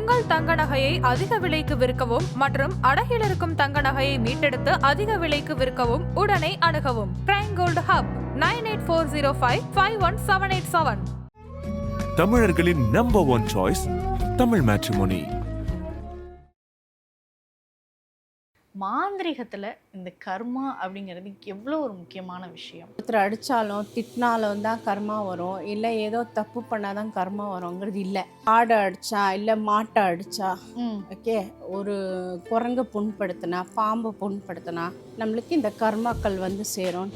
உங்கள் தங்க நகையை அதிக விலைக்கு விற்கவும் மற்றும் அடகில் இருக்கும் தங்க நகையை மீட்டெடுத்து அதிக விலைக்கு விற்கவும் உடனே அணுகவும். Prime gold hub nine eight four zero five five one seven eight seven தமிழர்களின் number one choice Tamil matrimony மாந்திரிகத்தில் இந்த கர்மா அப்படிங்கிறது எவ்வளோ ஒரு முக்கியமான விஷயம்? ஒருத்தர் அடித்தாலும் திட்டினாலும் தான் கர்மா வரும். இல்லை ஏதோ தப்பு பண்ணால் தான் கர்மா வருங்கிறது இல்லை. ஆடை அடித்தா இல்லை மாட்டை அடித்தா ஓகே ஒரு குரங்கை புண்படுத்தினா பாம்பை புண்படுத்தினா நம்மளுக்கு இந்த கர்மாக்கள் வந்து சேரும்.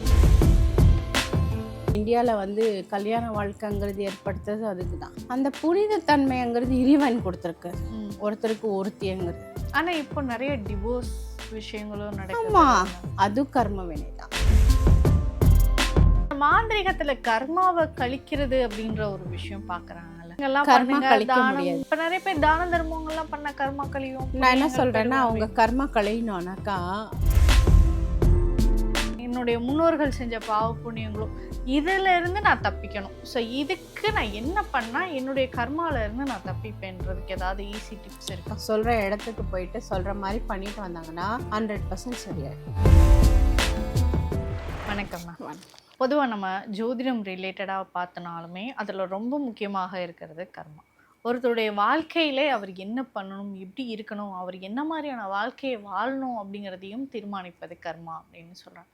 இந்தியாவில் வந்து கல்யாண வாழ்க்கைங்கிறது ஏற்படுத்துறது அதுக்கு தான் அந்த புனித தன்மைங்கிறது இறைவன் கொடுத்துருக்கு. ஒருத்தருக்கு ஒருத்தியங்கிறது ஆனால் இப்போ நிறைய டிவோர்ஸ் விஷயங்களும் ஆமா. நடக்குது அது கர்ம வினை தான் மாந்திரிகத்துல கர்மாவை கழிக்கிறது அப்படின்ற ஒரு விஷயம் இங்கெல்லாம் கர்மா கழிக்க. முடியாது. இப்ப நிறைய பேர் தான தர்மங்கள்லாம் பண்ண கர்மா கழியும் நான் என்ன பெறுவோம் அவங்க கர்மா கழியணும்னாக்கா என்னுடைய முன்னோர்கள் செஞ்ச பாவ புண்ணியங்களும் இதுல இருந்து நான் தப்பிக்கணும். ஸோ இதுக்கு நான் என்ன பண்ணா என்னுடைய கர்மால இருந்து நான் தப்பிப்பேன்றதுக்கு ஏதாவது ஈஸி டிப்ஸ் இருக்கா? சொல்கிற இடத்துக்கு போயிட்டு சொல்கிற மாதிரி பண்ணிட்டு வந்தாங்கன்னா ஹண்ட்ரட் பர்சன்ட் சரியாயிடும் வணக்கம் மேம் வணக்கம். பொதுவாக நம்ம ஜோதிடம் ரிலேட்டடாக பார்த்தனாலுமே அதில் ரொம்ப முக்கியமாக இருக்கிறது கர்மா. ஒருத்தருடைய வாழ்க்கையிலே அவர் என்ன பண்ணணும் எப்படி இருக்கணும் அவர் என்ன மாதிரியான வாழ்க்கையை வாழணும் அப்படிங்கிறதையும் தீர்மானிப்பது கர்மா அப்படின்னு சொல்கிறாங்க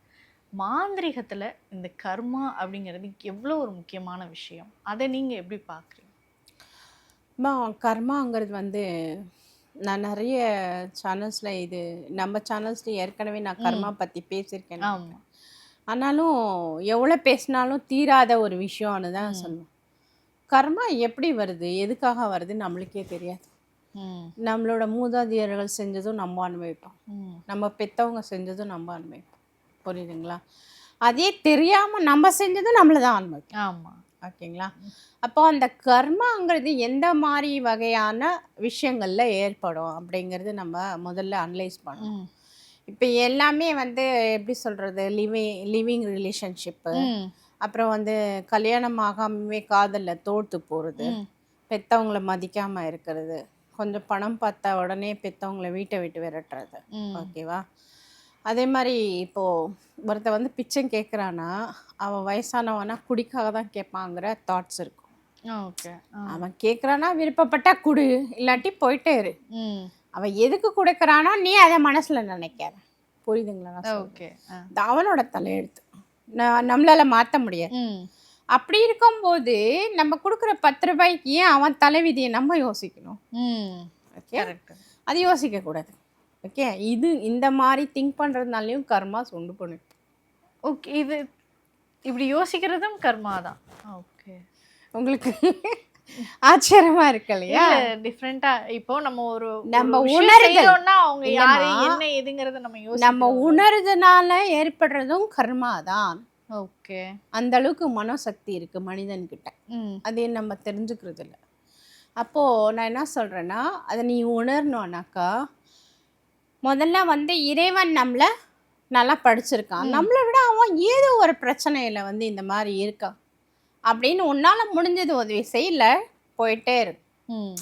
மாந்திரிகத்தில் இந்த கர்மா அப்படிங்கிறது எவ்வளோ ஒரு முக்கியமான விஷயம். அதை நீங்கள் எப்படி பார்க்குறீங்க? கர்மாங்கிறது வந்து நான் நிறைய சேனல்ஸில் இது நம்ம சேனல்ஸில் ஏற்கனவே நான் கர்மா பற்றி பேசியிருக்கேன் ஆமாம் ஆனாலும் எவ்வளோ பேசினாலும் தீராத ஒரு விஷயம்னு தான் சொல்லுவேன். கர்மா எப்படி வருது? எதுக்காக வருது? நம்மளுக்கே தெரியாது. நம்மளோட மூதாதையர்கள் செஞ்சதும் நம்ம அனுபவிப்போம். நம்ம பெற்றவங்க செஞ்சதும் நம்ம அனுபவிப்போம். புரியுதுங்களா? அதே தெரியாமல் நம்ம செஞ்சதும் நம்மளை தான் அனுபவிப்போம் ஆமாம் ஓகேங்களா? அப்போ அந்த கர்மாங்கிறது எந்த மாதிரி வகையான விஷயங்கள்ல ஏற்படும் அப்படிங்கிறது நம்ம முதல்ல அனலைஸ் பண்ணணும். இப்போ எல்லாமே வந்து எப்படி சொல்கிறது லிவிங் லிவிங் ரிலேஷன்ஷிப்பு அப்புறம் வந்து கல்யாணம் ஆகாமவே காதலில் தோற்று போகிறது பெற்றவங்கள மதிக்காமல் இருக்கிறது. கொஞ்சம் பணம் பார்த்தா உடனே பெற்றவங்கள வீட்டை விட்டு விரட்டுறது. ஓகேவா? அதே மாதிரி இப்போது ஒருத்த வந்து பிச்சை கேட்குறான்னா அவன் வயசானவனா குடிக்காக தான் கேட்பாங்கிற தாட்ஸ் இருக்கும். ஓகே அவன் கேட்குறானா விருப்பப்பட்டா குடு இல்லாட்டி போயிட்டே இரு. ம். அவன் எதுக்கு கொடுக்குறானோ நீ அதை மனசில் நினைக்காத. புரியுதுங்களா? ஓகே அவனோட தலையெழுத்து. நான் நம்மளால மாற்ற முடியாது. அப்படி இருக்கும்போது நம்ம கொடுக்குற பத்து ரூபாய்க்கு ஏன் அவன் தலைவிதியை நம்ம யோசிக்கணும்? அது யோசிக்கக்கூடாது. ஓகே? இது இந்த மாதிரி திங்க் பண்ணுறதுனாலையும் கர்மா உண்டு பண்ணும் ஓகே இது இப்படி யோசிக்கிறதும் கர்மா தான். ஓகே. உங்களுக்கு ஆச்சரியமா இருக்கு இல்லையா? டிஃப்ரெண்டா இப்போ நம்ம ஒரு நம்ம ஒரு விஷயம் உணர்தல். செய்றோம்னா அவங்க யாரு. என்ன எதுங்கறத நம்ம நம்ம உணர்றதுனால ஏற்படுறதும் கர்மா தான். ஓகே. அந்த அளவுக்கு மனோசக்தி இருக்கு மனிதன்கிட்ட. அதே நம்ம தெரிஞ்சுக்கிறது இல்லை அப்போது நான் என்ன சொல்கிறேன்னா அதை நீ உணரணும்னாக்கா முதல்ல வந்து இறைவன் நம்மளை நல்லா படிச்சிருக்கான். நம்மளை விட அவன் ஏதோ ஒரு பிரச்சனையில் வந்து இந்த மாதிரி இருக்கான் அப்படின்னு உன்னால் முடிஞ்சது உதவி செய்யல போயிட்டே இரு. ம்.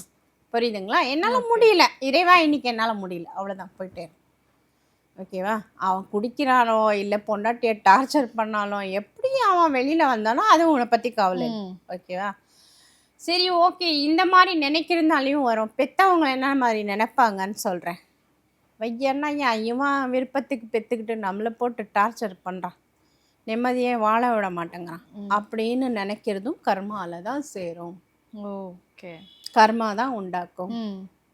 புரியுதுங்களா? என்னால் முடியல. இறைவா இன்னைக்கு என்னால் முடியல. அவ்வளோதான் போயிட்டே இரு. ஓகேவா? அவன் குடிக்கிறானோ இல்லை பொண்டாட்டியை டார்ச்சர் பண்ணாலும் எப்படி அவன் வெளியில் வந்தாலும் அது உன்னை பற்றி கவலை. ஓகேவா? சரி ஓகே. இந்த மாதிரி நினைக்கிறதுனாலையும் வரும். பெற்றவங்க என்ன மாதிரி நினைப்பாங்கன்னு சொல்கிறேன் வையன்னா ஏன் இவன் விருப்பத்துக்கு பெற்றுக்கிட்டு நம்மளை போட்டு டார்ச்சர் பண்ணுறான் நிம்மதியே வாழ விட மாட்டேங்கிறான். அப்படின்னு நினைக்கிறதும் கர்மால தான் சேரும். ஓகே. கர்மா தான் உண்டாக்கும்.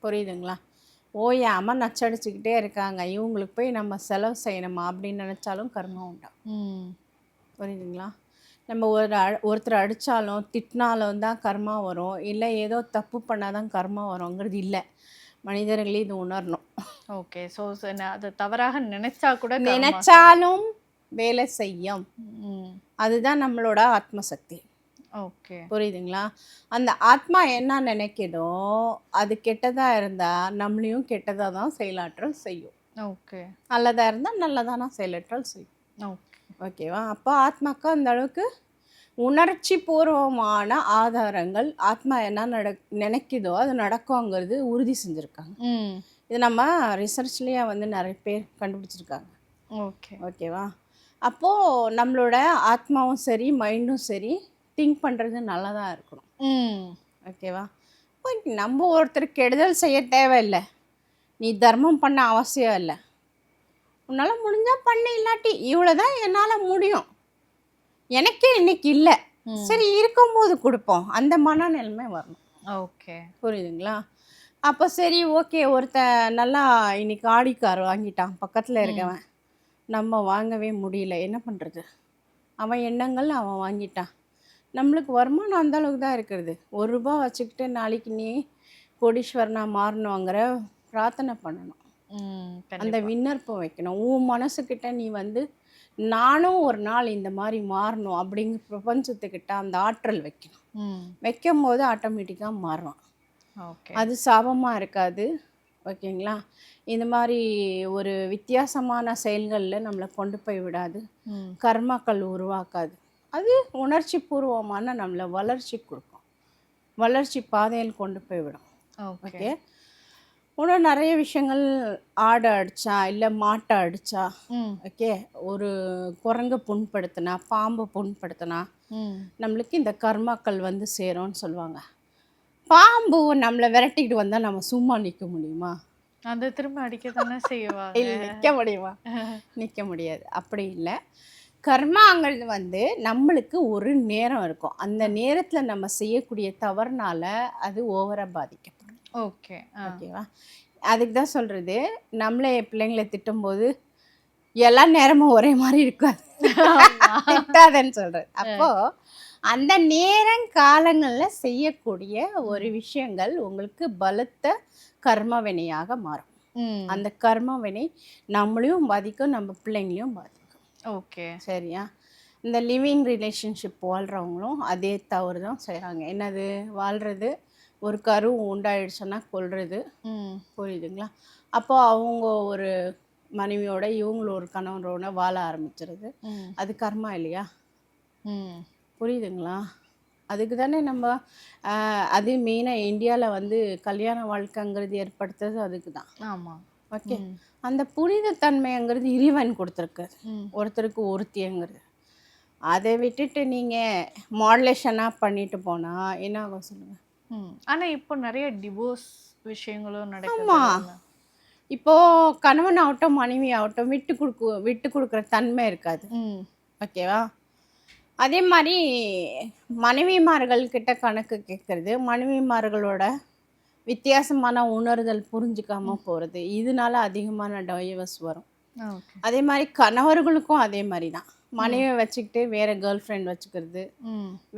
புரியுதுங்களா? ஓயாமல் நச்சடிச்சுக்கிட்டே இருக்காங்க. இவங்களுக்கு போய் நம்ம செலவு செய்யணுமா? அப்படின்னு நினச்சாலும் கர்மா உண்டாகும் ம். புரியுதுங்களா? நம்ம ஒரு ஒருத்தர் அடித்தாலும் திட்டினாலும் தான் கர்மா வரும். இல்லை ஏதோ தப்பு பண்ணால் தான் கர்மா வருங்கிறது இல்லை. மனிதர்களே இது உணரணும். ஓகே ஸோ அது தவறாக நினைச்சா கூட. நினைச்சாலும் வேலை செய்யும். அதுதான் நம்மளோட ஆத்மசக்தி. ஓகே புரியுதுங்களா? அந்த ஆத்மா என்ன நினைக்குதோ அது கெட்டதாக இருந்தால் நம்மளையும் கெட்டதாக தான் செயலாற்றல் செய்யும். ஓகே நல்லதாக இருந்தால் நல்லதான செயலாற்றல் செய்யும். ஓகே ஓகேவா அப்போ ஆத்மாக்கு அந்த அளவுக்கு உணர்ச்சி பூர்வமான ஆதாரங்கள் ஆத்மா என்ன நட நினைக்குதோ அது நடக்குங்கிறது உறுதி செஞ்சுருக்காங்க. இது நம்ம ரிசர்ச்லேயே வந்து நிறைய பேர் கண்டுபிடிச்சிருக்காங்க. ஓகே. ஓகேவா அப்போது நம்மளோட ஆத்மாவும் சரி மைண்டும் சரி திங்க் பண்ணுறது நல்லதாக இருக்கணும். ம். ஓகேவா இப்போ நம்ம ஒருத்தர் கெடுதல் செய்ய தேவையில்லை. நீ தர்மம் பண்ண அவசியம் இல்லை. உன்னால் முடிஞ்சால் பண்ணு இல்லாட்டி இவ்வளோ தான் என்னால் முடியும். எனக்கே இன்னைக்கு இல்லை. சரி இருக்கும்போது கொடுப்போம். அந்த மனநிலைமை வரணும். ஓகே. புரியுதுங்களா? அப்போ சரி ஓகே. ஒருத்தன் நல்லா இன்னைக்கு ஆடி கார் வாங்கிட்டான். பக்கத்தில் இருக்கவன். நம்ம வாங்கவே முடியல. என்ன பண்ணுறது அவன் எண்ணங்கள் அவன் வாங்கிட்டான். நம்மளுக்கு வருமானம் அந்த அளவுக்கு தான் இருக்கிறது. ஒரு ரூபா வச்சுக்கிட்டு நாளைக்கு நீ கோடீஸ்வரனா மாறணுங்கிற பிரார்த்தனை பண்ணணும். அந்த. விண்ணப்பம் வைக்கணும். உன் மனசுக்கிட்ட நீ வந்து நானும் ஒரு நாள் இந்த மாதிரி மாறணும் அப்படிங்கிற பிரபஞ்சத்துக்கிட்ட அந்த ஆற்றல் வைக்கணும். வைக்கும் போது ஆட்டோமேட்டிக்காக மாறுவான். அது சாபமாக இருக்காது. ஓகேங்களா? இந்த மாதிரி ஒரு வித்தியாசமான செயல்களில் நம்மளை கொண்டு போய் விடாது. கர்மாக்கள் உருவாக்காது. அது உணர்ச்சி பூர்வமான நம்மளை வளர்ச்சி கொடுக்கும். வளர்ச்சி பாதையில் கொண்டு போய் விடும். ஓகே? இன்னும் நிறைய விஷயங்கள் ஆடை அடித்தா இல்லை மாட்டை அடித்தா ஓகே ஒரு குரங்கை புண்படுத்தினா பாம்பை புண்படுத்தினா நம்மளுக்கு இந்த கர்மாக்கள் வந்து சேரும்னு சொல்லுவாங்க. பாம்பு நம்மளை விரட்டிக்கிட்டு வந்தால் நம்ம சும்மா நிற்க முடியுமா? அது திரும்ப அடிக்க தானே செய்வாங்க. இல்லை நிற்க முடியுமா? நிற்க முடியாது. அப்படி இல்லை. கர்மாங்கிறது வந்து நம்மளுக்கு ஒரு நேரம் இருக்கும். அந்த நேரத்தில் நம்ம செய்யக்கூடிய தவறுனால அது ஓவராக பாதிக்கப்படும் ஓகே. ஓகேவா? அதுக்கு தான் சொல்கிறது நம்மளே பிள்ளைங்களை திட்டும்போது எல்லா நேரமும் ஒரே மாதிரி இருக்காது. திட்டாதன்னு சொல்கிறது அப்போது அந்த நேரம் காலங்களில் செய்யக்கூடிய ஒரு விஷயங்கள் உங்களுக்கு பலத்த கர்ம வினையாக மாறும் அந்த கர்ம வினை நம்மளையும் பாதிக்கும் நம்ம பிள்ளைங்களையும் பாதிக்கும். ஓகே. சரியா? இந்த லிவிங் ரிலேஷன்ஷிப் வாழ்கிறவங்களும் அதே தவறு தான் செய்கிறாங்க என்னது? வாழ்கிறது ஒரு கரு உண்டாயிடுச்சுன்னா ம். புரியுதுங்களா? அப்போ அவங்க ஒரு மனைவியோட இவங்கள ஒரு கணவரோட வாழ ஆரம்பிச்சிருது. அது கர்மா இல்லையா? ம். புரியுதுங்களா? அதுக்கு தானே நம்ம அது மெயினாக இந்தியாவில் வந்து கல்யாண வாழ்க்கைங்கிறது ஏற்படுத்துறது அதுக்கு தான். ஆமாம் ஓகே. அந்த புனிதத்தன்மைங்கிறது இறைவன் கொடுத்துருக்கு. ம். ஒருத்தருக்கு ஒருத்தியங்கிறது. அதை விட்டுட்டு நீங்கள் மாடுலேஷனாக பண்ணிட்டு போனால் என்ன ஆகும் சொல்லுங்கள் ஆனா இப்போ நிறைய டிவோர்ஸ் விஷயங்களும் ஆமா. நடக்குது இப்போது கணவன் ஆகட்டும் மனைவி ஆகட்டும் விட்டு கொடுக்கு விட்டு கொடுக்குற தன்மை இருக்காது. ஓகேவா? அதே மாதிரி மனைவிமார்கள் கிட்ட கணக்கு கேட்குறது மனைவிமார்களோட வித்தியாசமான உணர்தல் புரிஞ்சுக்காம போகிறது இதனால அதிகமான டைவர்ஸ் வரும். அதே மாதிரி கணவர்களுக்கும் அதே மாதிரி தான். மனைவியை வச்சுக்கிட்டு வேற கேர்ள் ஃப்ரெண்ட் வச்சுக்கிறது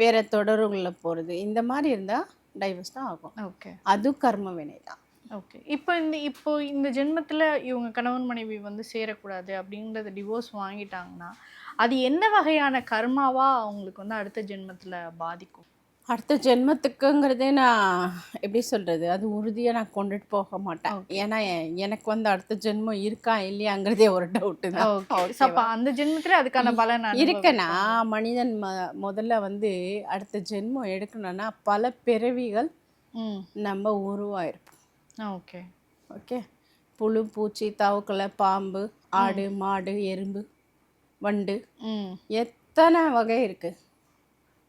வேற தொடர்புகளில் போகிறது இந்த மாதிரி இருந்தால் டைவர்ஸ் தான் ஆகும். ஓகே அது கர்ம வினை தான் ஓகே இப்போ இந்த இப்போ இந்த ஜென்மத்துல இவங்க கணவன் மனைவி வந்து சேரக்கூடாது அப்படின்றத டிவோர்ஸ் வாங்கிட்டாங்கன்னா அது என்ன வகையான கர்மாவா அவங்களுக்கு வந்து அடுத்த ஜென்மத்துல பாதிக்கும்? அடுத்த ஜென்மத்துக்குங்கிறதே நான் எப்படி சொல்கிறது அது உறுதியாக நான் கொண்டுட்டு போக மாட்டேன். ஏன்னா எனக்கு வந்து அடுத்த ஜென்மம் இருக்கா இல்லையாங்கிறதே ஒரு டவுட்டு தான். அப்ப அந்த ஜென்மத்துல அதுக்கான பலன் இருக்கனா. மனிதன் ம முதல்ல வந்து அடுத்த ஜென்மம் எடுக்கணும்னா பல பிறவிகள் ம். நம்ம உருவாயிருப்போம். ஓகே ஓகே புழு பூச்சி தவக்கலை பாம்பு ஆடு மாடு எறும்பு வண்டு எத்தனை வகை இருக்குது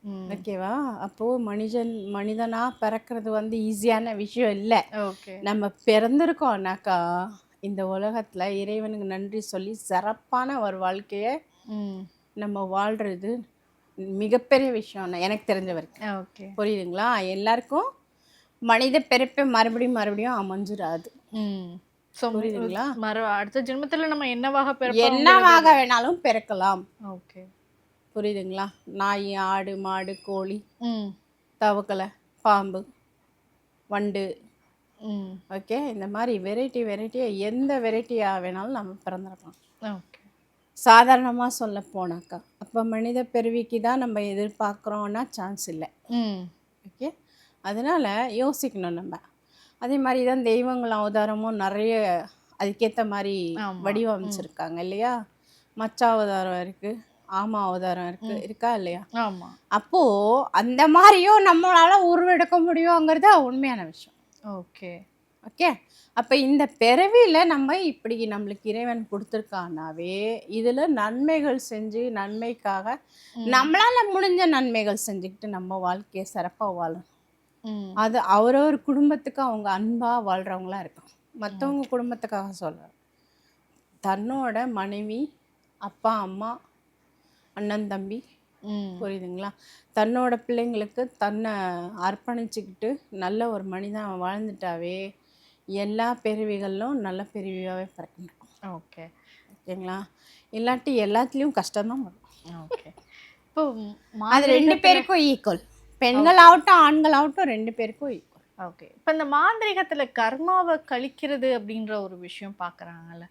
ஓகேவா? அப்போது மனிதன் மனிதனாக பிறக்கிறது வந்து ஈஸியான விஷயம் இல்லை. ஓகே. நம்ம பிறந்திருக்கோம்னாக்கா இந்த உலகத்தில் இறைவனுக்கு நன்றி சொல்லி சிறப்பான ஒரு வாழ்க்கையை நம்ம வாழ்கிறது மிகப்பெரிய விஷயம் எனக்கு தெரிஞ்ச வரைக்கும். ஓகே. புரியுதுங்களா? எல்லாருக்கும் மனித பிறப்பை மறுபடியும் மறுபடியும் அமைஞ்சிடாது ஸோ புரியுதுங்களா? மறு அடுத்த ஜென்மத்துல நம்ம என்னவாக பிறப்போம் என்னவாக வேணாலும் பிறக்கலாம். ஓகே. புரியுதுங்களா? நாய் ஆடு மாடு கோழி தவக்கலை பாம்பு வண்டு. ஓகே? இந்த மாதிரி வெரைட்டி வெரைட்டியாக எந்த வெரைட்டியாக வேணாலும் நம்ம பிறந்திருக்கலாம். சாதாரணமாக சொல்ல போனாக்கா அப்போ மனித பிறவிக்கு தான் நம்ம எதிர்பார்க்குறோன்னா சான்ஸ் இல்லை. ஓகே? அதனால் யோசிக்கணும் நம்ம. அதே மாதிரி தான் தெய்வங்கள் அவதாரமும் நிறைய அதுக்கேற்ற மாதிரி. வடிவமைச்சிருக்காங்க இல்லையா? மச்சாவதாரம் இருக்குது ஆமா அவதாரம் இருக்கு. இருக்கா இல்லையா? ஆமா. அப்போ அந்த மாதிரியும் நம்மளால உருவெடுக்க முடியுங்கிறது உண்மையான விஷயம். ஓகே. ஓகே? அப்போ இந்த பிறவியில் நம்ம இப்படி நம்மளுக்கு இறைவன் கொடுத்துருக்கானாவே இதில் நன்மைகள் செஞ்சு நன்மைக்காக நம்மளால முடிஞ்ச நன்மைகள் செஞ்சுக்கிட்டு நம்ம வாழ்க்கையை சிறப்பாக வாழணும். அது அவரவர் குடும்பத்துக்கு அவங்க அன்பாக வாழ்கிறவங்களா இருக்கும் மற்றவங்க குடும்பத்துக்காக சொல்கிறேன் தன்னோட மனைவி அப்பா அம்மா அண்ணன் தம்பி. புரியுதுங்களா? தன்னோட பிள்ளைங்களுக்கு தன்னை அர்ப்பணிச்சுக்கிட்டு நல்ல ஒரு மனிதன் வாழ்ந்துட்டாவே எல்லா பிறவிகளிலும் நல்ல பிறவியாகவே பிறக்க முடியும் ஓகே. ஓகேங்களா? இல்லாட்டி எல்லாத்துலேயும் கஷ்டம்தான் வரும். ஓகே. இப்போ அது ரெண்டு பேருக்கும் ஈக்குவல் பெண்கள் ஆகட்டும் ஆண்கள் ஆகட்டும் ரெண்டு பேருக்கும் ஈக்குவல் ஓகே. இப்போ இந்த மாந்திரிகத்துல கர்மாவை கழிக்கிறது அப்படின்ற ஒரு விஷயம் பார்க்குறாங்கல்ல.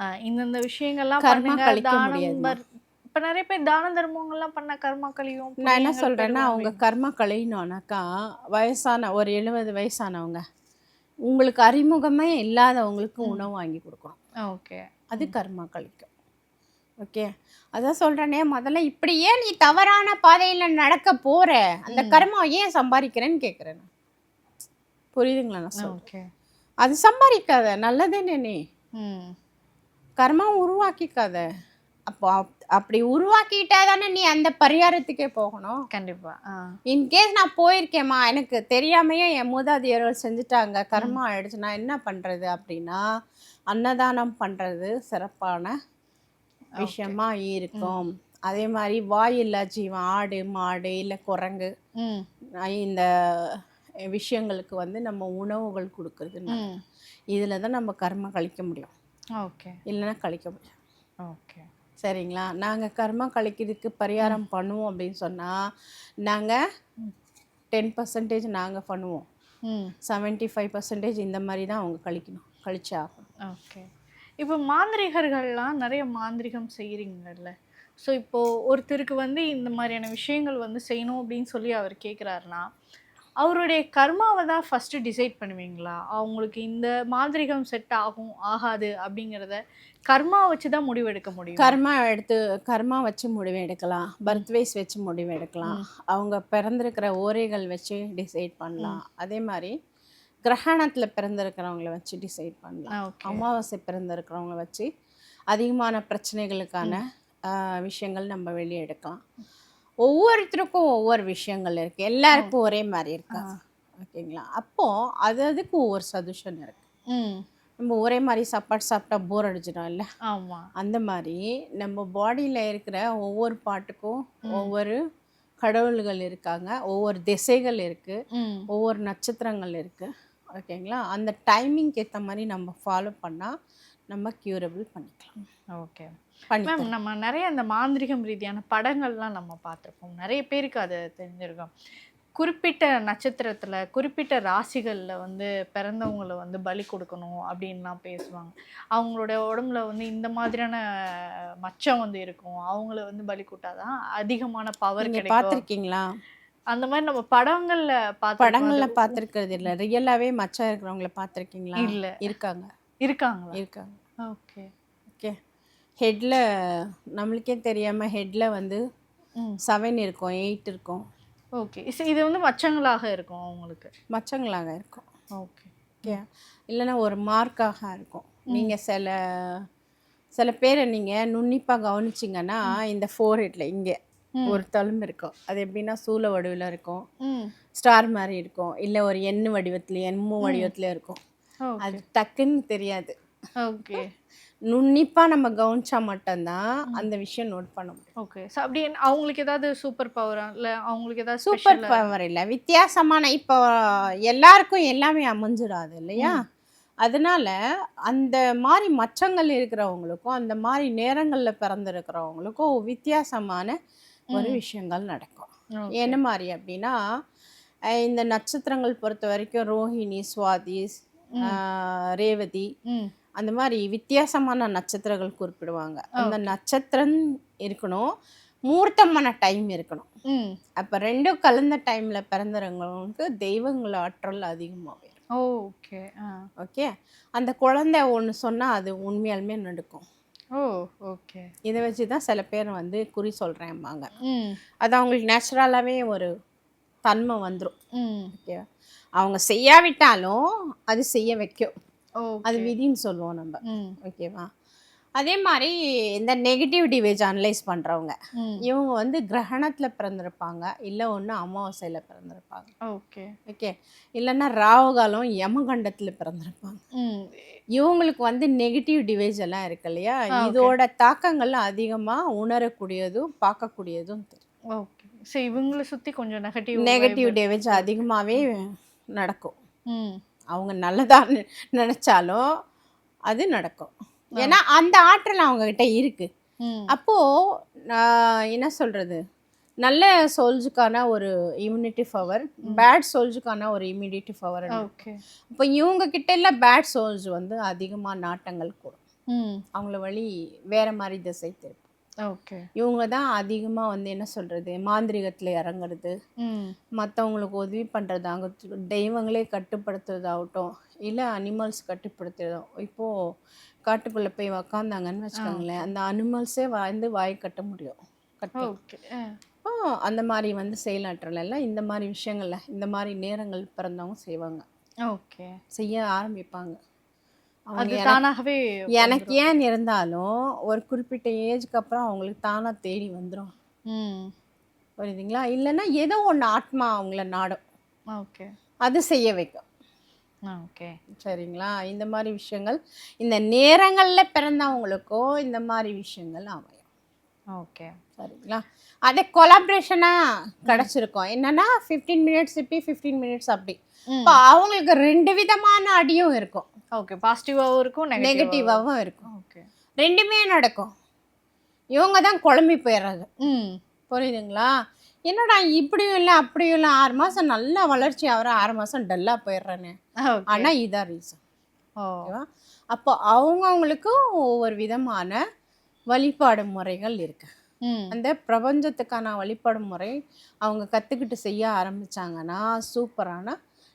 இந்தந்த விஷயங்கள்லாம் கர்மா கழிக்க. பர்- இப்ப நிறைய பேர் தான தர்மங்கள்லாம் பண்ண கர்மா கழியும் நான் என்ன சொல்கிறேன்னா பெறுவோம் அவங்க கர்மா கழியணும்னாக்கா வயசான ஒரு எழுபது வயசானவங்க உங்களுக்கு அறிமுகமே இல்லாதவங்களுக்கு உணவு வாங்கி கொடுக்கணும். ஓகே. அது கர்மா கழிக்கும் ஓகே? அதான் சொல்கிறேனே முதல்ல இப்படி ஏன் நீ தவறான பாதையில் நடக்க போற அந்த கர்மா ஏன் சம்பாதிக்கிறேன்னு கேட்குறேன் நான். புரியுதுங்களா நான் சொல்றேன்? ஓகே. அது சம்பாதிக்காத நல்லதுன்னு நீ. கர்மா உருவாக்கிக்காத. அப்போ அப்- அப்படி உருவாக்கிட்டா தானே நீ அந்த பரிகாரத்துக்கே போகணும்? கண்டிப்பா. இன்கேஸ் நான் போயிருக்கேம்மா எனக்கு தெரியாமையே என் மூதாதையர்கள் செஞ்சுட்டாங்க கர்மா ஆயிடுச்சு. நான் என்ன பண்ணுறது அப்படின்னா அன்னதானம் பண்ணுறது சிறப்பான விஷயமா இருக்கும். அதே மாதிரி வாயில்லா ஜீவன் ஆடு மாடு இல்லை குரங்கு இந்த விஷயங்களுக்கு வந்து நம்ம உணவுகள் கொடுக்கறது இதில் தான் நம்ம கர்மா கழிக்க முடியும். ஓகே. இல்லைன்னா கழிக்க முடியும் ஓகே. சரிங்களா? நாங்கள் கர்மா கழிக்கிறதுக்கு பரிகாரம் பண்ணுவோம் அப்படின்னு சொன்னால் நாங்கள் டென் பர்சன்டேஜ் நாங்கள் பண்ணுவோம். ம். செவன்ட்டி ஃபைவ் பர்சன்டேஜ் இந்த மாதிரி தான் அவங்க கழிக்கணும் கழிச்சு ஆகணும். ஓகே. இப்போ மாந்திரிகர்கள்லாம் நிறைய மாந்திரிகம் செய்கிறீங்கல்ல ஸோ இப்போது ஒருத்தருக்கு வந்து இந்த மாதிரியான விஷயங்கள் வந்து செய்யணும் அப்படின்னு சொல்லி அவர் கேட்குறாருன்னா அவருடைய கர்மாவை தான் ஃபஸ்ட்டு டிசைட் பண்ணுவீங்களா? அவங்களுக்கு இந்த மாந்திரிகம் செட் ஆகும் ஆகாது அப்படிங்கிறத கர்மா வச்சு தான் முடிவெடுக்க முடியும். கர்மா எடுத்து கர்மா வச்சு முடிவு எடுக்கலாம். பர்த் வைஸ் வச்சு முடிவு எடுக்கலாம். அவங்க பிறந்திருக்கிற ஓரைகள் வச்சு டிசைட் பண்ணலாம். அதே மாதிரி கிரகணத்தில் பிறந்திருக்கிறவங்கள வச்சு டிசைட் பண்ணலாம். அமாவாசை பிறந்திருக்கிறவங்கள வச்சு அதிகமான பிரச்சனைகளுக்கான விஷயங்கள் நம்ம வெளியே எடுக்கலாம். ஒவ்வொருத்தருக்கும் ஒவ்வொரு விஷயங்கள் இருக்குது எல்லாருக்கும் ஒரே மாதிரி இருக்காது ஓகேங்களா? அப்போது அது அதுக்கு ஒவ்வொரு சதுஷன் இருக்குது ம். நம்ம ஒரே மாதிரி சாப்பாடு சாப்பிட்டா போர் அடிச்சிடும் இல்லை? ஆமாம் அந்த மாதிரி நம்ம பாடியில் இருக்கிற ஒவ்வொரு பாட்டுக்கும் ஒவ்வொரு கடவுள்கள் இருக்காங்க. ஒவ்வொரு திசைகள் இருக்குது ஒவ்வொரு நட்சத்திரங்கள் இருக்குது ஓகேங்களா? அந்த டைமிங்க்கு ஏற்ற மாதிரி நம்ம ஃபாலோ பண்ணால் நம்ம க்யூரபிள் பண்ணிக்கலாம். ஓகே. மேம் நம்ம நிறைய அந்த மாந்திரிகம் ரீதியான படங்கள்லாம் நம்ம பார்த்துருப்போம். நிறைய பேருக்கு அது தெரிஞ்சிருக்கும். குறிப்பிட்ட நட்சத்திரத்தில் குறிப்பிட்ட ராசிகளில் வந்து பிறந்தவங்களை வந்து பலி கொடுக்கணும் அப்படின்லாம் பேசுவாங்க. அவங்களோட உடம்புல வந்து இந்த மாதிரியான மச்சம் வந்து இருக்கும். அவங்கள வந்து பலி கொடுத்தாதான் அதிகமான பவர் கிடைக்கும். பார்த்துருக்கீங்களா? அந்த மாதிரி நம்ம படங்கள்ல பார்த்து படங்களில் பார்த்துருக்கிறது இல்லை. ரியலாகவே மச்சம் இருக்கிறவங்கள பார்த்துருக்கீங்களா? இல்ல. இருக்காங்க. இருக்காங்களா? இருக்காங்க. ஓகே. ஓகே. ஹெட்டில் நம்மளுக்கே தெரியாமல் ஹெட்டில் வந்து செவன் இருக்கும் எயிட் இருக்கும். ஓகே இது வந்து மச்சங்களாக இருக்கும் அவங்களுக்கு மச்சங்களாக இருக்கும். ஓகே ஓகே இல்லைன்னா ஒரு மார்க்காக இருக்கும். நீங்கள் சில சில பேரை நீங்கள் நுண்ணிப்பாக கவனிச்சிங்கன்னா இந்த ஃபோர் ஹெட்டில் இங்கே ஒரு தழும்பு இருக்கும். அது எப்படின்னா சூல வடிவில் இருக்கும். ஸ்டார் மாதிரி இருக்கும். இல்லை ஒரு எண்ணு வடிவத்துலேயும் எண்மு வடிவத்துலேயும் இருக்கும். அது டக்குன்னு தெரியாது. ஓகே. நுண்ணிப்பாக நம்ம கவனிச்சா மட்டும்தான் அந்த விஷயம் நோட் பண்ண முடியும். ஓகே. ஸோ அப்படி அவங்களுக்கு ஏதாவது சூப்பர் பவரா இல்லை அவங்களுக்கு ஏதாவது சூப்பர் பவர் இல்லை. வித்தியாசமான இப்போ எல்லாருக்கும் எல்லாமே அமைஞ்சிடாது இல்லையா? அதனால அந்த மாதிரி மச்சங்கள் இருக்கிறவங்களுக்கும் அந்த மாதிரி நேரங்களில் பிறந்திருக்கிறவங்களுக்கும் வித்தியாசமான ஒரு விஷயங்கள் நடக்கும். என்ன மாதிரி அப்படின்னா இந்த நட்சத்திரங்கள் பொறுத்த வரைக்கும் ரோஹிணி சுவாதி ரேவதி அந்த மாதிரி வித்தியாசமான நட்சத்திரங்கள் குறிப்பிடுவாங்க. அந்த நட்சத்திரம் இருக்கணும் மூர்த்தமான டைம் இருக்கணும். அப்போ ரெண்டும் கலந்த டைமில் பிறந்தவங்களுக்கு தெய்வங்கள ஆற்றல் அதிகமாகவே ஓகே ஆ. ஓகே அந்த குழந்தை ஒன்று சொன்னால் அது உண்மையாலுமே நடக்கும். ஓ ஓகே இதை வச்சு தான் சில பேர் வந்து குறி சொல்கிறேன்பாங்க ம். அது அவங்களுக்கு நேச்சுரலாகவே ஒரு தன்மை வந்துடும் ம். ஓகேவா அவங்க செய்யாவிட்டாலும் அது செய்ய வைக்கும். அது விதின்னு சொல்லுவோம் நம்ம. ஓகேவா அதே மாதிரி இந்த நெகட்டிவ் டிவேஜ் அனலைஸ் பண்ணுறவங்க இவங்க வந்து கிரகணத்தில் பிறந்திருப்பாங்க இல்லை ஒன்று அமாவாசையில் பிறந்திருப்பாங்க. ஓகே ஓகே இல்லைன்னா ராவுகாலம் யமகண்டத்தில் பிறந்திருப்பாங்க. இவங்களுக்கு வந்து நெகட்டிவ் டிவேஜ் எல்லாம் இருக்கு இல்லையா. இதோட தாக்கங்கள் அதிகமாக உணரக்கூடியதும் பார்க்கக்கூடியதும் தெரியும். ஓகே ஸோ இவங்களை சுற்றி கொஞ்சம் நெகட்டிவ் நெகட்டிவ் டிவேஜ் அதிகமாகவே நடக்கும். ம். அவங்க நல்லதா நி- நினைச்சாலும் அது நடக்கும். ஏன்னா அந்த ஆற்றல் அவங்க கிட்ட இருக்கு. ம். அப்போ நான் என்ன சொல்றது? நல்ல சோல்ஜுக்கான ஒரு இம்யூனிட்டி பவர் பேட் சோல்ஜுக்கான ஒரு இம்யூனிட்டி பவர் ஓகே. இப்போ இவங்க கிட்ட எல்லாம் பேட் சோல்ஜ் வந்து அதிகமாக நாட்டங்கள் கூடும். அவங்கள வழி வேற மாதிரி திசை திருப்பும். ஓகே இவங்க தான் அதிகமாக வந்து என்ன சொல்றது மாந்திரிகத்தில் இறங்குறது. மற்றவங்களுக்கு உதவி பண்ணுறதாங்க தெய்வங்களே கட்டுப்படுத்துறதாகட்டும் இல்லை அனிமல்ஸ் கட்டுப்படுத்துறதோ இப்போது காட்டுக்குள்ளே போய் உக்காந்தாங்கன்னு வச்சுக்கோங்களேன் அந்த அனிமல்ஸே வந்து வாய் கட்ட முடியும் ஓகே அந்த மாதிரி வந்து செயலாற்றல் எல்லாம் இந்த மாதிரி விஷயங்கள்ல இந்த மாதிரி நேரங்கள் பிறந்தவங்க செய்வாங்க. ஓகே. செய்ய ஆரம்பிப்பாங்க. அது எனக்கு- தானாகவே எனக்கு ஏன் இருந்தாலும் ஒரு குறிப்பிட்ட ஏஜ்க்கு அப்புறம் அவங்களுக்கு தானாக தேடி வந்துடும் புரியுதுங்களா? இல்லைன்னா ஏதோ ஒன்று ஆத்மா அவங்கள நாடும். ஓகே. அது செய்ய வைக்கும். ஓகே. சரிங்களா? இந்த மாதிரி விஷயங்கள் இந்த நேரங்களில் பிறந்தவங்களுக்கோ இந்த மாதிரி விஷயங்கள் அமையும். ஓகே. சரிங்களா? அதே கொலாபரேஷனாக கிடச்சிருக்கும். என்னன்னா ஃபிஃப்டீன் மினிட்ஸ் இப்படி ஃபிஃப்டீன் மினிட்ஸ் அப்படி. இப்போ அவங்களுக்கு ரெண்டு விதமான அடியும் இருக்கும். ஓகே பாசிட்டிவாகவும் இருக்கும் நெகட்டிவ் நெகட்டிவாகவும் இருக்கும். ஓகே ரெண்டுமே நடக்கும். இவங்க தான் குழம்பி போயிடுறாங்க ம். புரியுதுங்களா? என்னடா இப்படியும் இல்லை அப்படியும் இல்லை ஆறு மாதம் நல்லா வளர்ச்சி ஆகிற ஆறு மாதம் டல்லாக போயிடுறேன்னு ஆனால் இதான் ரீசன் ஓ. ஓகேவா? அப்போ அவங்கவுங்களுக்கும் ஒவ்வொரு விதமான வழிபாடு முறைகள் இருக்கு. அந்த பிரபஞ்சத்துக்கான வழிபாடு முறை அவங்க கற்றுக்கிட்டு செய்ய ஆரம்பிச்சாங்கன்னா சூப்பரான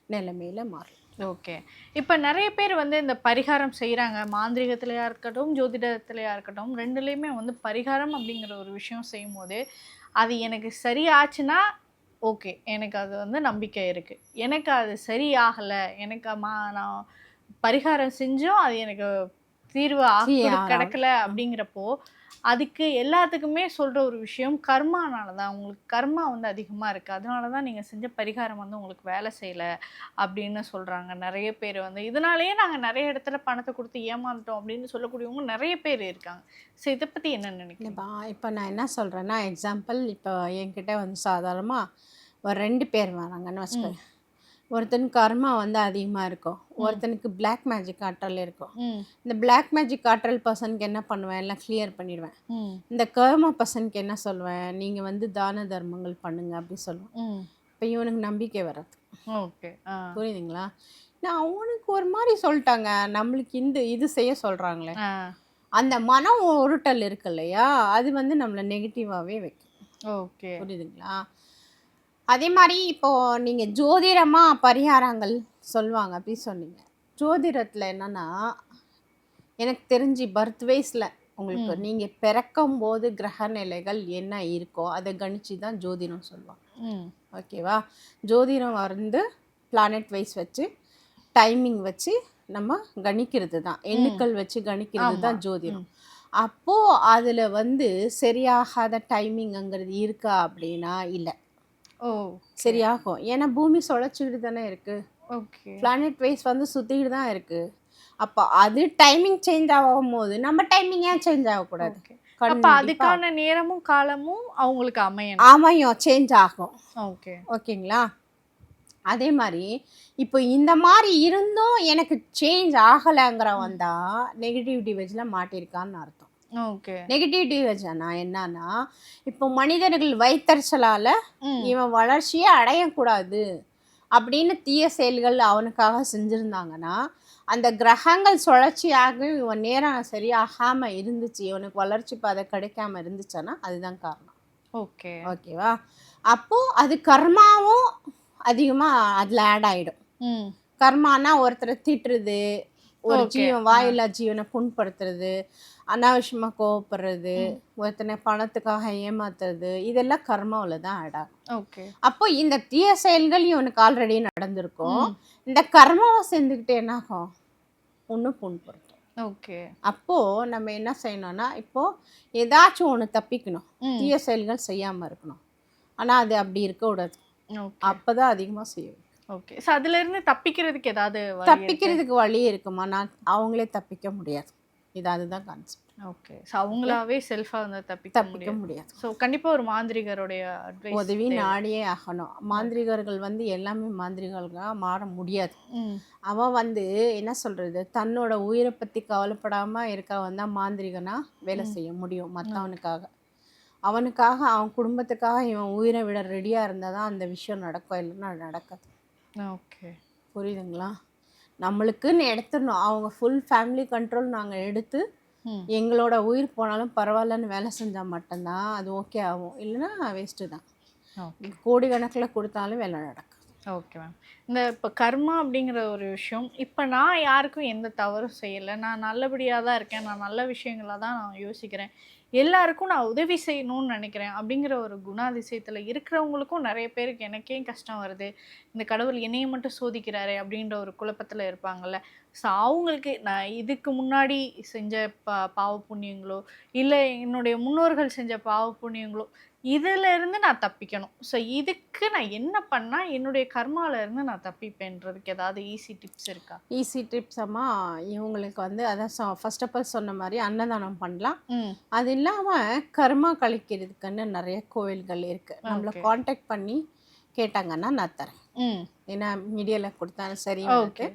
நிலைமையில மாறும் ஓகே. இப்போ நிறைய பேர் வந்து இந்த பரிகாரம் செய்கிறாங்க மாந்திரிகத்திலையா இருக்கட்டும் ஜோதிடத்துலையாக இருக்கட்டும் ரெண்டுலேயுமே வந்து பரிகாரம் அப்படிங்கிற ஒரு விஷயம் செய்யும்போது அது எனக்கு சரியாச்சுன்னா ஓகே. எனக்கு அது வந்து நம்பிக்கை இருக்குது எனக்கு அது சரியாகலை. எனக்கு மா நான் பரிகாரம் செஞ்சும் அது எனக்கு தீர்வு. கிடைக்கல அப்படிங்கிறப்போ அதுக்கு எல்லாத்துக்குமே சொல்கிற ஒரு விஷயம் கர்மானால தான். உங்களுக்கு கர்மா வந்து அதிகமாக இருக்குது அதனால தான் நீங்கள் செஞ்ச பரிகாரம் வந்து உங்களுக்கு வேலை செய்யலை அப்படின்னு சொல்கிறாங்க நிறைய பேர் வந்து இதனாலேயே நாங்கள் நிறைய இடத்துல பணத்தை கொடுத்து ஏமாந்துட்டோம் அப்படின்னு சொல்லக்கூடியவங்க நிறைய பேர் இருக்காங்க. ஸோ இதை பற்றி என்ன இல்லைப்பா இப்போ நான் என்ன சொல்கிறேன்னா எக்ஸாம்பிள் இப்போ என்கிட்ட வந்து சாதாரணமாக ஒரு ரெண்டு பேர் வராங்கன்னு வச்சுக்கோங்க ஒருத்தனுக்கு கர்மா வந்து அதிகமாக இருக்கும். ஒருத்தனுக்கு Black மேஜிக் ஆற்றல் இருக்கும். இந்த Black மேஜிக் ஆற்றல் பர்சனுக்கு என்ன பண்ணுவேன்? எல்லாம் கிளியர் பண்ணிடுவேன். இந்த கர்மா பர்சனுக்கு என்ன சொல்லுவேன்? நீங்கள் வந்து தான தர்மங்கள் பண்ணுங்க அப்படி சொல்லுவேன். இப்போ இவனுக்கு நம்பிக்கை வராது. ஓகே. புரியுதுங்களா? நான் அவனுக்கு ஒரு மாதிரி சொல்லிட்டாங்க. நம்மளுக்கு இந்த இது செய்ய சொல்கிறாங்களே அந்த மனம் உருட்டல் இருக்கு இல்லையா அது வந்து நம்மளை நெகட்டிவாகவே வைக்கும். ஓகே. புரியுதுங்களா? அதே மாதிரி இப்போ நீங்கள் ஜோதிடமாக பரிகாரங்கள் சொல்லுவாங்க. அப்படி சொன்னீங்க. ஜோதிடத்தில் என்னன்னா எனக்கு தெரிஞ்சு பர்த் வைஸில் உங்களுக்கு நீங்கள் பிறக்கும் போது கிரக நிலைகள் என்ன இருக்கோ அதை கணிச்சு தான் ஜோதிடம் சொல்லுவாங்க. ஓகேவா? ஜோதிடம் வந்து பிளானட் வைஸ் வச்சு டைமிங் வச்சு நம்ம கணிக்கிறது தான் எண்ணுக்கள் வச்சு கணிக்கிறது தான் ஜோதிடம். அப்போ அதில் வந்து சரியாகாத டைமிங்ங்கிறது இருக்கா அப்படின்னா இல்லை. ஓ சரியாகும் ஏன்னா பூமி சுழச்சிக்கிட்டு தானே இருக்கு. ஓகே. பிளானட் வைஸ் வந்து சுற்றிக்கிட்டு தான் இருக்கு. அப்போ அது டைமிங் சேஞ்ச் ஆகும் போது நம்ம டைமிங் ஏன் சேஞ்ச் ஆகக்கூடாது அப்போ. அதுக்கான நேரமும் காலமும் அவங்களுக்கு அமையணும். அமையும் சேஞ்ச் ஆகும். ஓகே. ஓகேங்களா? அதே மாதிரி இப்போ இந்த மாதிரி இருந்தும் எனக்கு சேஞ்ச் ஆகலைங்கிறவன் தான் நெகட்டிவ் டிவேஜில் மாட்டியிருக்கான்னு அர்த்தம். ஓகே. நெகட்டிவ் டிவேஜ்னா என்னன்னா இப்போ மனிதர்கள் வைத்தறிச்சலால் இவன் வளர்ச்சியே அடையக்கூடாது அப்படின்னு தீய செயல்கள் அவனுக்காக செஞ்சுருந்தாங்கன்னா அந்த கிரகங்கள் சுழற்சியாக இவன் நேரம் சரியாகாமல் இருந்துச்சு இவனுக்கு வளர்ச்சி பாதை கிடைக்காம இருந்துச்சுன்னா அதுதான் காரணம். ஓகே. ஓகேவா? அப்போது அது கர்மாவும் அதிகமாக அதில் ஆட் ஆகிடும் கர்மானா ஒருத்தரை திட்டுறது ஒரு. ஜீவன் வாயில்லா ஜீவனை புண்படுத்துறது அனாவசியமாக கோவப்படுறது ஒருத்தனை பணத்துக்காக ஏமாத்துறது இதெல்லாம் கர்மாவில் தான் ஆட் ஆகும். ஓகே. அப்போ இந்த தீய செயல்கள் இவனுக்கு ஆல்ரெடி நடந்திருக்கும். இந்த கர்மாவை சேர்ந்துக்கிட்டு என்ன ஆகும்? இன்னும் புண்படுத்தும். ஓகே. அப்போது நம்ம என்ன செய்யணும்னா இப்போது ஏதாச்சும் ஒன்று தப்பிக்கணும். தீய செயல்கள் செய்யாமல் இருக்கணும். ஆனால் அது அப்படி இருக்கக்கூடாது ஓகே. அப்போ தான் அதிகமாக செய்யும் ஓகே ஸோ அதுல இருந்து தப்பிக்கிறதுக்கு ஏதாவது இருக்கு? தப்பிக்கிறதுக்கு வழி இருக்குமா? நான் அவங்களே தப்பிக்க முடியாது. இது அதுதான் கான்செப்ட் ஓகே ஸோ அவங்களாவே செல்ஃபா வந்து தப்பிக்க தப்பிக்க முடியாது. ஸோ கண்டிப்பா ஒரு மாந்திரிகருடைய அட்வைஸ் உதவி நாடியே ஆகணும். மாந்திரிகர்கள் வந்து எல்லாமே மாந்திரிகர்களாக மாற முடியாது. அவன் வந்து என்ன சொல்றது? தன்னோட உயிரை பற்றி கவலைப்படாமல் இருக்கவன் தான் மாந்திரிகனா வேலை செய்ய முடியும் மற்றவனுக்காக அவனுக்காக அவன் குடும்பத்துக்காக இவன் உயிரை விட ரெடியாக இருந்தால் தான் அந்த விஷயம் நடக்கும். இல்லைன்னா நடக்காது. ஓகே. புரியுதுங்களா? நம்மளுக்குன்னு எடுத்துடணும். அவங்க ஃபுல் ஃபேமிலி கண்ட்ரோல் நாங்கள் எடுத்து. எங்களோட உயிர் போனாலும் பரவாயில்லன்னு வேலை செஞ்சால் மட்டும்தான் அது ஓகே ஆகும். இல்லைன்னா வேஸ்ட்டு தான். கோடிக்கணக்கில் கொடுத்தாலும் வேலை நடக்கும். ஓகே மேம் இந்த இப்போ கர்மா அப்படிங்கிற ஒரு விஷயம் இப்போ நான் யாருக்கும் எந்த தவறும் செய்யலை. நான் நல்லபடியாக தான் இருக்கேன். நான் நல்ல விஷயங்களாக தான் நான் யோசிக்கிறேன். எல்லாருக்கும் நான் உதவி செய்யணும்னு நினைக்கிறேன் அப்படிங்கிற ஒரு குணாதிசயத்தில் இருக்கிறவங்களுக்கும் நிறைய பேருக்கு எனக்கே கஷ்டம் வருது. இந்த கடவுள் என்னையை மட்டும் சோதிக்கிறாரே அப்படின்ற ஒரு குழப்பத்தில் இருப்பாங்கல்ல. ஸோ அவங்களுக்கு நான் இதுக்கு முன்னாடி செஞ்ச பா பாவ புண்ணியங்களோ இல்லை என்னுடைய முன்னோர்கள் செஞ்ச பாவ புண்ணியங்களோ இதுல இருந்து நான் தப்பிக்கணும். ஸோ இதுக்கு நான் என்ன பண்ணா என்னுடைய கர்மால இருந்து நான் தப்பிப்பேன்றதுக்கு ஏதாவது ஈஸி டிப்ஸ் இருக்கா? ஈஸி டிப்ஸ் அம்மா இவங்களுக்கு வந்து அதான் ஃபர்ஸ்ட் ஆஃப் ஆல் சொன்ன மாதிரி அன்னதானம் பண்ணலாம். அது இல்லாமல் கர்மா கழிக்கிறதுக்குன்னு நிறைய கோவில்கள் இருக்குது நம்மளை. காண்டாக்ட் பண்ணி கேட்டாங்கன்னா நான் தரேன். ஏன்னா மீடியாவில் கொடுத்தாலும் சரி ஓகே.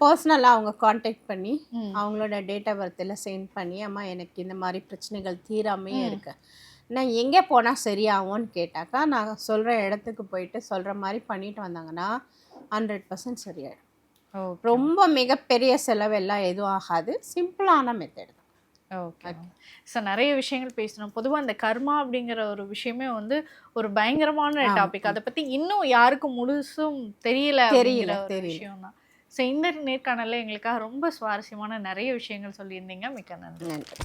பர்சனலாக அவங்க காண்டாக்ட் பண்ணி அவங்களோட டேட் ஆஃப் பர்த் எல்லாம் சென்ட் பண்ணி அம்மா எனக்கு இந்த மாதிரி பிரச்சனைகள் தீராமையே இருக்கு. நான் எங்கே போனால் சரியாகும்னு கேட்டாக்கா நான் சொல்கிற இடத்துக்கு போயிட்டு சொல்கிற மாதிரி பண்ணிட்டு வந்தாங்கன்னா ஹண்ட்ரட் பர்சன்ட் சரியாயிடும். ரொம்ப மிகப்பெரிய செலவெல்லாம் எதுவும் ஆகாது. சிம்பிளான மெத்தட் தான். ஓகே ஸோ நிறைய விஷயங்கள் பேசணும். பொதுவாக இந்த கர்மா அப்படிங்கிற ஒரு விஷயமே வந்து ஒரு பயங்கரமான. டாபிக் அதை பற்றி இன்னும் யாருக்கும் முழுசும் தெரியல தெரியல. விஷயம் தான் ஸோ இந்த நேர்காணலில் எங்களுக்காக ரொம்ப சுவாரஸ்யமான நிறைய விஷயங்கள் சொல்லியிருந்தீங்க. மிக்க நன்றி. நன்றி.